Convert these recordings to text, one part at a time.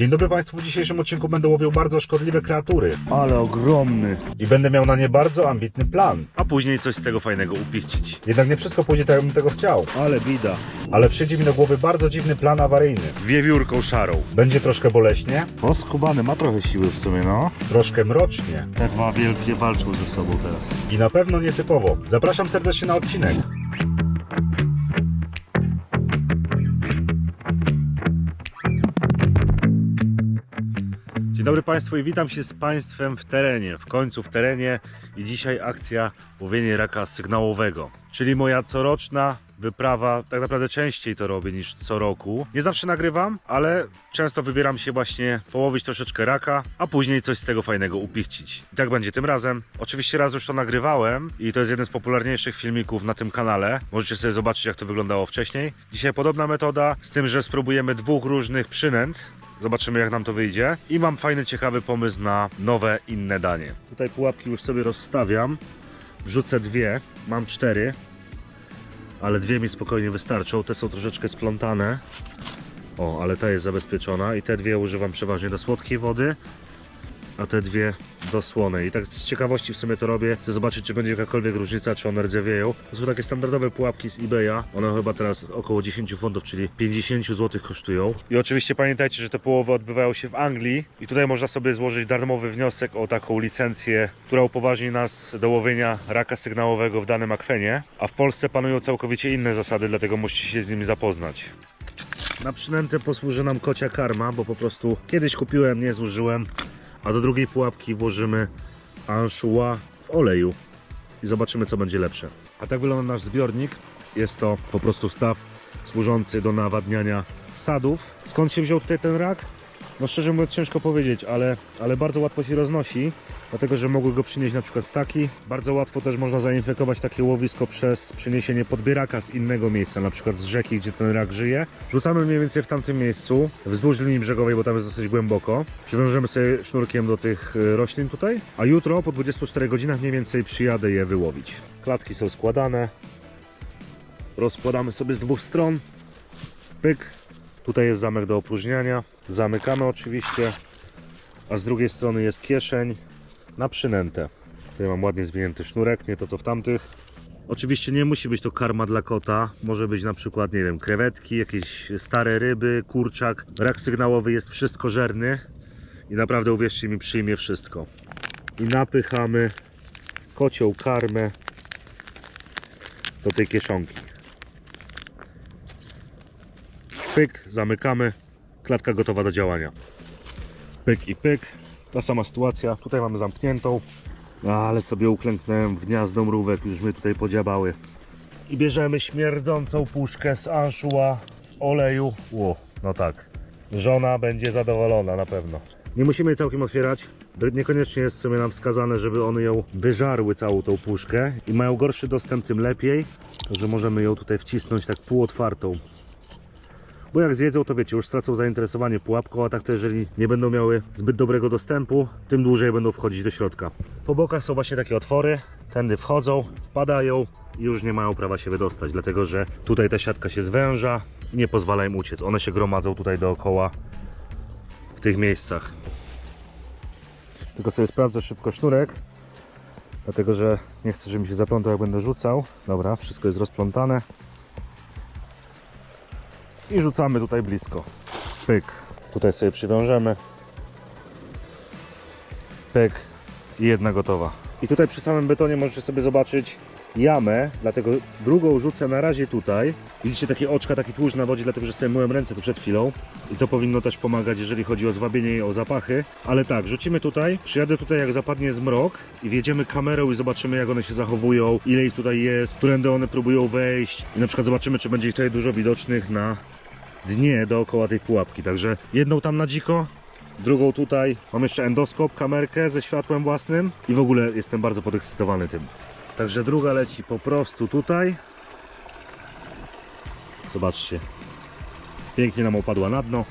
Dzień dobry Państwu, w dzisiejszym odcinku będę łowił bardzo szkodliwe kreatury Ale ogromny. i będę miał na nie bardzo ambitny plan. A później coś z tego fajnego upichcić. Jednak nie wszystko pójdzie tak, jakbym tego chciał. Ale bida. Ale przyjdzie mi do głowy bardzo dziwny plan awaryjny. Wiewiórką szarą. Będzie troszkę boleśnie, O, skubany, ma trochę siły w sumie, no. troszkę mrocznie Te dwa wielkie walczą ze sobą teraz. i na pewno nietypowo. Zapraszam serdecznie na odcinek. Dobry Państwu i witam się z Państwem w terenie, w końcu w terenie i dzisiaj akcja łowienie raka sygnałowego, czyli moja coroczna wyprawa, tak naprawdę częściej to robię niż co roku. Nie zawsze nagrywam, ale często wybieram się właśnie połowić troszeczkę raka, a później coś z tego fajnego upichcić. I tak będzie tym razem. Oczywiście raz już to nagrywałem i to jest jeden z popularniejszych filmików na tym kanale. Możecie sobie zobaczyć jak to wyglądało wcześniej. Dzisiaj podobna metoda, z tym, że spróbujemy dwóch różnych przynęt, Zobaczymy jak nam to wyjdzie. I mam fajny, ciekawy pomysł na nowe, inne danie. Tutaj pułapki już sobie rozstawiam. Wrzucę dwie. Mam cztery. Ale dwie mi spokojnie wystarczą. Te są troszeczkę splątane. O, ale ta jest zabezpieczona. I te dwie używam przeważnie do słodkiej wody. A te dwie do słonej. I tak z ciekawości w sumie to robię. Chcę zobaczyć, czy będzie jakakolwiek różnica, czy one rdzewieją. To są takie standardowe pułapki z eBaya. One chyba teraz około 10 funtów, czyli 50 zł kosztują. I oczywiście pamiętajcie, że te połowy odbywają się w Anglii. I tutaj można sobie złożyć darmowy wniosek o taką licencję, która upoważni nas do łowienia raka sygnałowego w danym akwenie. A w Polsce panują całkowicie inne zasady, dlatego musicie się z nimi zapoznać. Na przynętę posłuży nam kocia karma, bo po prostu kiedyś kupiłem, nie zużyłem, a do drugiej pułapki włożymy anchois w oleju i zobaczymy co będzie lepsze. A tak wygląda nasz zbiornik. Jest to po prostu staw służący do nawadniania sadów. Skąd się wziął tutaj ten rak? No szczerze mówiąc ciężko powiedzieć, ale, ale bardzo łatwo się roznosi, dlatego że mogły go przynieść na przykład ptaki. Bardzo łatwo też można zainfekować takie łowisko przez przyniesienie podbieraka z innego miejsca, na przykład z rzeki, gdzie ten rak żyje. Rzucamy mniej więcej w tamtym miejscu, wzdłuż linii brzegowej, bo tam jest dosyć głęboko. Przywiążemy sobie sznurkiem do tych y, roślin tutaj, a jutro po 24 godzinach mniej więcej przyjadę je wyłowić. Klatki są składane. Rozkładamy sobie z dwóch stron. Pyk, Tutaj jest zamek do opróżniania. Zamykamy oczywiście. A z drugiej strony jest kieszeń na przynętę. Tutaj mam ładnie zwinięty sznurek, nie to co w tamtych. Oczywiście nie musi być to karma dla kota. Może być na przykład, nie wiem, krewetki, jakieś stare ryby, kurczak. Rak sygnałowy jest wszystkożerny i naprawdę uwierzcie mi, przyjmie wszystko. I napychamy kocią karmę do tej kieszonki. Pyk, zamykamy. Klatka gotowa do działania. Pyk i pyk. Ta sama sytuacja. Tutaj mamy zamkniętą. Ale sobie uklęknąłem w gniazdo mrówek. Już my tutaj podziabały. I bierzemy śmierdzącą puszkę z anchois oleju. Ło, no tak. Żona będzie zadowolona na pewno. Nie musimy jej całkiem otwierać. Niekoniecznie jest w sumie nam wskazane, żeby one ją wyżarły całą tą puszkę. I mają gorszy dostęp, tym lepiej. Także możemy ją tutaj wcisnąć tak półotwartą. Bo jak zjedzą, to wiecie, już stracą zainteresowanie pułapką, a tak to jeżeli nie będą miały zbyt dobrego dostępu, tym dłużej będą wchodzić do środka. Po bokach są właśnie takie otwory, tędy wchodzą, wpadają i już nie mają prawa się wydostać, dlatego że tutaj ta siatka się zwęża i nie pozwala im uciec. One się gromadzą tutaj dookoła w tych miejscach. Tylko sobie sprawdzę szybko sznurek, dlatego że nie chcę, żeby mi się zaplątał jak będę rzucał. Dobra, wszystko jest rozplątane i rzucamy tutaj blisko. Pyk. Tutaj sobie przywiążemy. Pyk. I jedna gotowa. I tutaj przy samym betonie możecie sobie zobaczyć jamę, dlatego drugą rzucę na razie tutaj. Widzicie takie oczka, taki tłuszcz na wodzie, dlatego że sobie myłem ręce tu przed chwilą. I to powinno też pomagać, jeżeli chodzi o zwabienie i o zapachy. Ale tak, rzucimy tutaj, przyjadę tutaj jak zapadnie zmrok i wjedziemy kamerą i zobaczymy jak one się zachowują, ile ich tutaj jest, którędy one próbują wejść. I na przykład zobaczymy, czy będzie ich tutaj dużo widocznych na dnie dookoła tej pułapki. Także jedną tam na dziko, drugą tutaj. Mam jeszcze endoskop, kamerkę ze światłem własnym i w ogóle jestem bardzo podekscytowany tym. Także druga leci po prostu tutaj. Zobaczcie. Pięknie nam opadła na dno.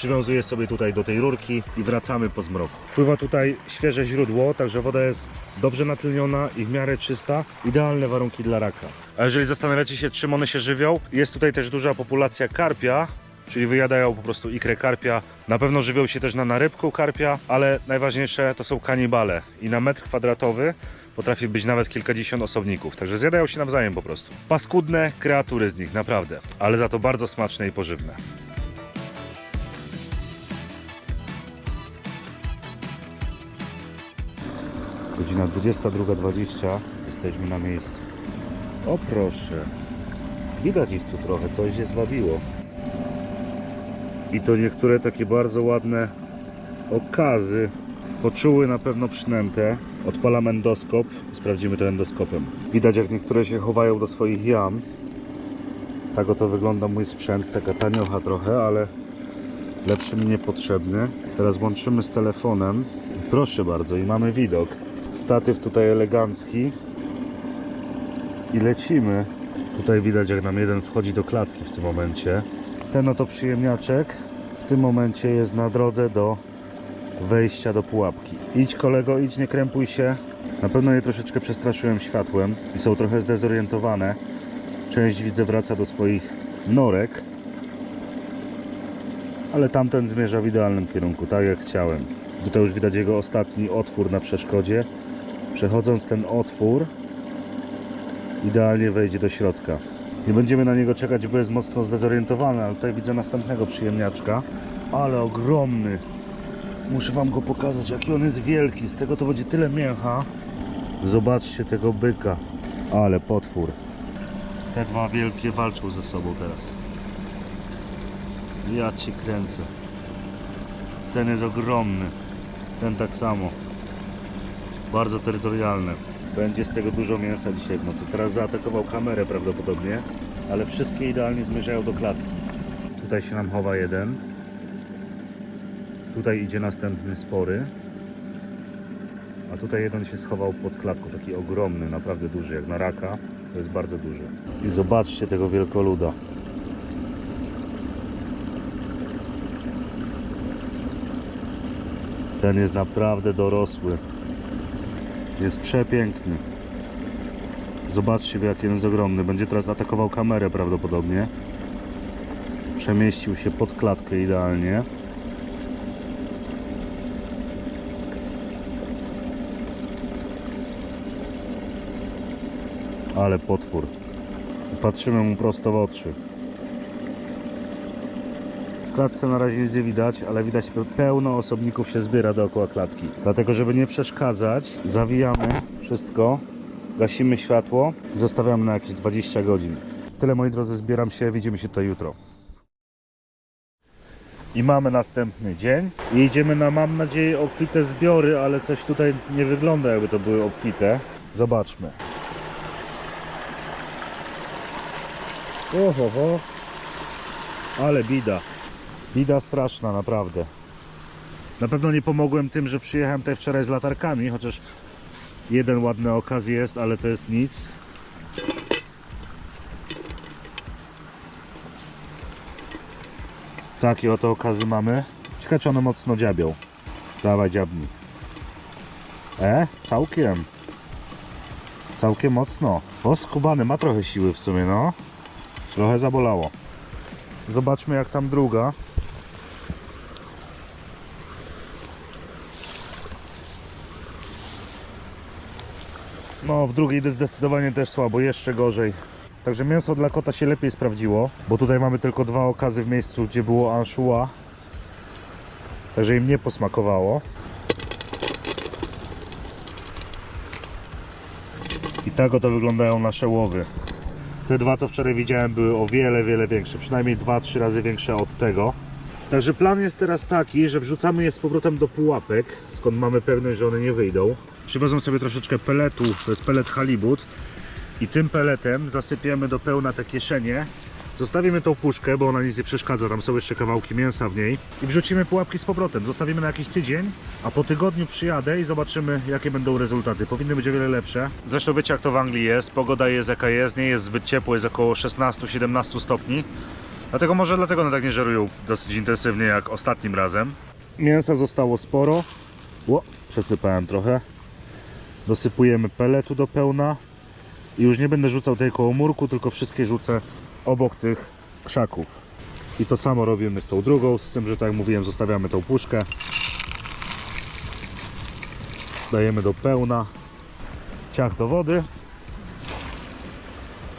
Przywiązuję sobie tutaj do tej rurki i wracamy po zmroku. Pływa tutaj świeże źródło, także woda jest dobrze natleniona i w miarę czysta. Idealne warunki dla raka. A jeżeli zastanawiacie się, czym one się żywią, jest tutaj też duża populacja karpia, czyli wyjadają po prostu ikrę karpia. Na pewno żywią się też na narybku karpia, ale najważniejsze to są kanibale i na metr kwadratowy potrafi być nawet kilkadziesiąt osobników, także zjadają się nawzajem po prostu. Paskudne kreatury z nich, naprawdę, ale za to bardzo smaczne i pożywne. Godzina 22.20, jesteśmy na miejscu. O proszę, widać ich tu trochę, coś je zwabiło. I to niektóre takie bardzo ładne okazy. Poczuły na pewno przynętę. Odpalam endoskop, sprawdzimy to endoskopem. Widać jak niektóre się chowają do swoich jam. Tak oto wygląda mój sprzęt, taka taniocha trochę, ale lepszy mi niepotrzebny. Teraz włączymy z telefonem. Proszę bardzo, i mamy widok. Statyw tutaj elegancki. I lecimy. Tutaj widać jak nam jeden wchodzi do klatki w tym momencie. Ten oto przyjemniaczek w tym momencie jest na drodze do wejścia do pułapki. Idź kolego, idź, nie krępuj się. Na pewno je troszeczkę przestraszyłem światłem i są trochę zdezorientowane. Część widzę wraca do swoich norek. Ale tamten zmierza w idealnym kierunku, tak jak chciałem. Tutaj już widać jego ostatni otwór na przeszkodzie. Przechodząc ten otwór, idealnie wejdzie do środka. Nie będziemy na niego czekać, bo jest mocno zdezorientowany, ale tutaj widzę następnego przyjemniaczka. Ale ogromny. Muszę wam go pokazać, jaki on jest wielki. Z tego to będzie tyle mięcha. Zobaczcie tego byka. Ale potwór. Te dwa wielkie walczą ze sobą teraz. Ja ci kręcę. Ten jest ogromny. Ten tak samo. Bardzo terytorialny. Będzie z tego dużo mięsa dzisiaj w nocy. Teraz zaatakował kamerę prawdopodobnie, ale wszystkie idealnie zmierzają do klatki. Tutaj się nam chowa jeden. Tutaj idzie następny spory. A tutaj jeden się schował pod klatką, taki ogromny, naprawdę duży, jak na raka. To jest bardzo duży. I zobaczcie tego wielkoluda. Ten jest naprawdę dorosły. Jest przepiękny. Zobaczcie, jaki jest ogromny. Będzie teraz atakował kamerę prawdopodobnie. Przemieścił się pod klatkę idealnie. Ale potwór. Patrzymy mu prosto w oczy. Klatce na razie nic nie widać, ale widać pełno osobników się zbiera dookoła klatki. Dlatego, żeby nie przeszkadzać, zawijamy wszystko, gasimy światło zostawiamy na jakieś 20 godzin. Tyle moi drodzy, zbieram się, widzimy się tutaj jutro. I mamy następny dzień i idziemy na, mam nadzieję, obfite zbiory, ale coś tutaj nie wygląda jakby to były obfite. Zobaczmy. Oho, ho. Ale bida. Bida straszna, naprawdę. Na pewno nie pomogłem tym, że przyjechałem tutaj wczoraj z latarkami, chociaż jeden ładny okaz jest, ale to jest nic. Takie oto okazy mamy. Ciekawe, czy one mocno dziabią. Dawaj, dziabnij. E, całkiem. Całkiem mocno. O, skubany, ma trochę siły w sumie, no. Trochę zabolało. Zobaczmy jak tam druga. No, w drugiej zdecydowanie też słabo, jeszcze gorzej. Także mięso dla kota się lepiej sprawdziło, bo tutaj mamy tylko dwa okazy w miejscu, gdzie było anchois. Także im nie posmakowało. I tak oto wyglądają nasze łowy. Te dwa, co wczoraj widziałem, były o wiele, wiele większe. Przynajmniej 2-3 razy większe od tego. Także plan jest teraz taki, że wrzucamy je z powrotem do pułapek, skąd mamy pewność, że one nie wyjdą. Przywiozłem sobie troszeczkę peletu, to jest pelet halibut. I tym peletem zasypiemy do pełna te kieszenie. Zostawimy tą puszkę, bo ona nic nie przeszkadza, tam są jeszcze kawałki mięsa w niej. I wrzucimy pułapki z powrotem. Zostawimy na jakiś tydzień, a po tygodniu przyjadę i zobaczymy, jakie będą rezultaty. Powinny być o wiele lepsze. Zresztą wiecie, jak to w Anglii jest. Pogoda jest jaka jest, nie jest zbyt ciepło, jest około 16-17 stopni. Dlatego może dlatego one tak nie żerują dosyć intensywnie jak ostatnim razem. Mięsa zostało sporo. Ło, przesypałem trochę. Dosypujemy peletu do pełna. I już nie będę rzucał tej koło murku, tylko wszystkie rzucę obok tych krzaków. I to samo robimy z tą drugą, z tym, że tak jak mówiłem, zostawiamy tą puszkę. Dajemy do pełna. Ciach do wody.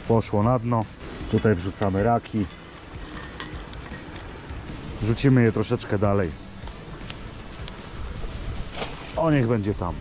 Poszło na dno. Tutaj wrzucamy raki. Rzucimy je troszeczkę dalej. O, niech będzie tam.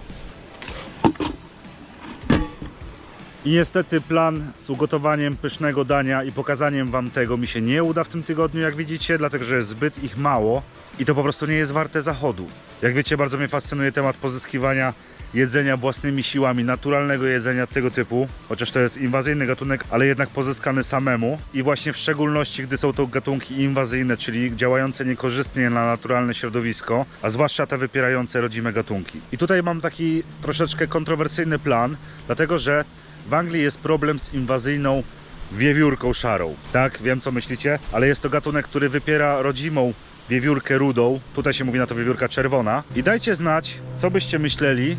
I niestety plan z ugotowaniem pysznego dania i pokazaniem Wam tego mi się nie uda w tym tygodniu, jak widzicie, dlatego że zbyt ich mało i to po prostu nie jest warte zachodu. Jak wiecie, bardzo mnie fascynuje temat pozyskiwania jedzenia własnymi siłami, naturalnego jedzenia tego typu, chociaż to jest inwazyjny gatunek, ale jednak pozyskany samemu i właśnie w szczególności, gdy są to gatunki inwazyjne, czyli działające niekorzystnie na naturalne środowisko, a zwłaszcza te wypierające rodzime gatunki. I tutaj mam taki troszeczkę kontrowersyjny plan, dlatego że w Anglii jest problem z inwazyjną wiewiórką szarą. Tak, wiem co myślicie, ale jest to gatunek, który wypiera rodzimą wiewiórkę rudą. Tutaj się mówi na to wiewiórka czerwona. I dajcie znać, co byście myśleli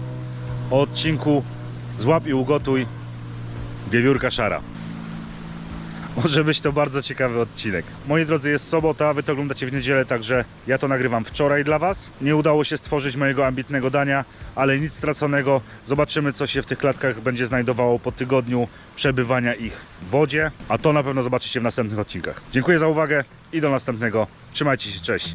o odcinku Złap i ugotuj wiewiórka szara. Może być to bardzo ciekawy odcinek. Moi drodzy, jest sobota, wy to oglądacie w niedzielę, także ja to nagrywam wczoraj dla was. Nie udało się stworzyć mojego ambitnego dania, ale nic straconego. Zobaczymy, co się w tych klatkach będzie znajdowało po tygodniu przebywania ich w wodzie, a to na pewno zobaczycie w następnych odcinkach. Dziękuję za uwagę i do następnego. Trzymajcie się, cześć.